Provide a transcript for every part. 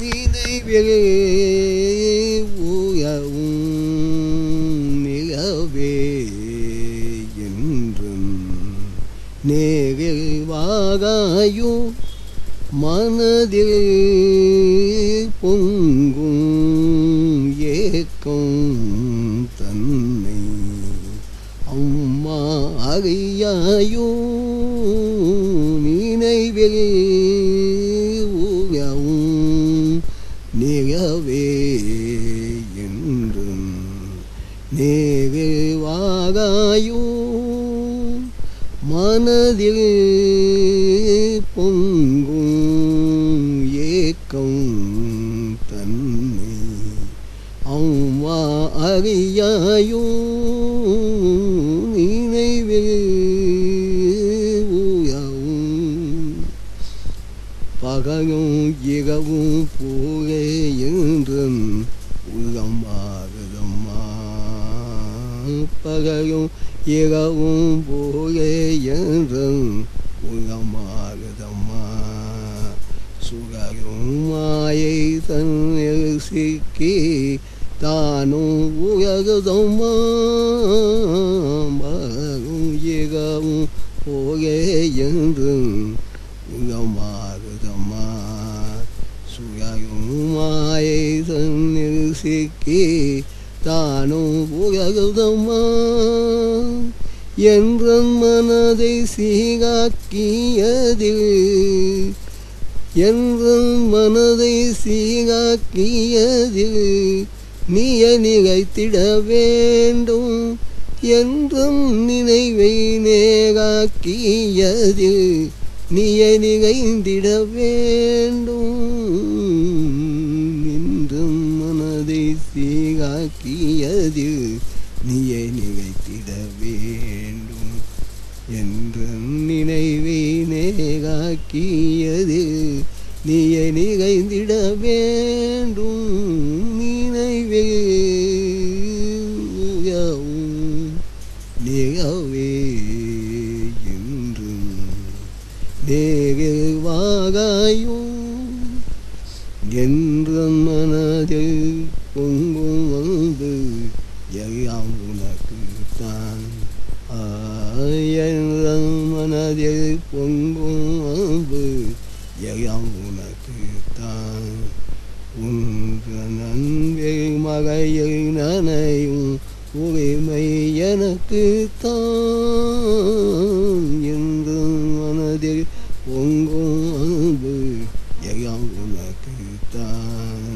நினைவில் உயவும் நிலவே என்றும் நேரில் வாகாயும் மனதில் பொங்கும் ஏக்கம் தன்னை அம்மா அறியாயோ நினைவில் நேரில் மனதில் பொங்கும் ஏக்கம் தன்னை அவ்வா அறியாயோ நினைவில் பகலும் இரவும் போலே என்றும் உள்ளம் பகலும் இரவும் போலே என்றும் உள்ளம் சுகரும் மாயை தன்னில் சிக்கி தானும் உலகுதம்மா பகலும் இரவும் போலே என்றும் உலமாகுதம்மா சுகரும் மாயை தன்னில் சிக்கி தானோ உலகுதம்மா என்ற மனதை சீகாக்கியதில் என்ற மனதை சீகாக்கியதில் நீய நிகழ்த்திட வேண்டும் என்றும் நினைவை நேராக்கியதில் நீய நிகழ்ந்திட வேண்டும். என்றும் மனதை சீ சீராக்கியதில் நீயை நிகழ்த்திட வேண்டும் என்ற நினைவை நேராக்கியதில் நீயை நிகழ்ந்திட வேண்டும் நினைவே. நிகவே என்றும் நேரில் வாகாயும் என்ற மனதில் வந்து எல்லாம் உனக்கு மனதில் பொங்கும் அன்பு எல்லாம் உனக்குத்தான் உன்ற நன்மை மகையில் நனையும் உரிமை எனக்கு தான் என்று மனதில் பொங்கும் அன்பு எல்லாம் உனக்கு தான்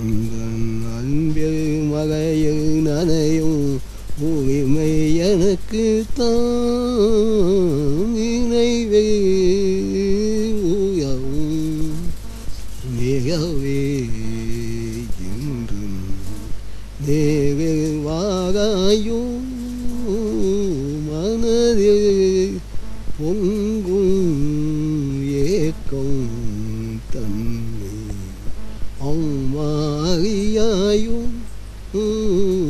உங்கள் அன்பில் நனையும் உரிமை எனக்கு தான். நினைவே உயவும் மிகவே என்றும் நேரில் மனதில் பொங்கும் ஏக்கம் தன்னை அம்மாரியாயும் Ooh.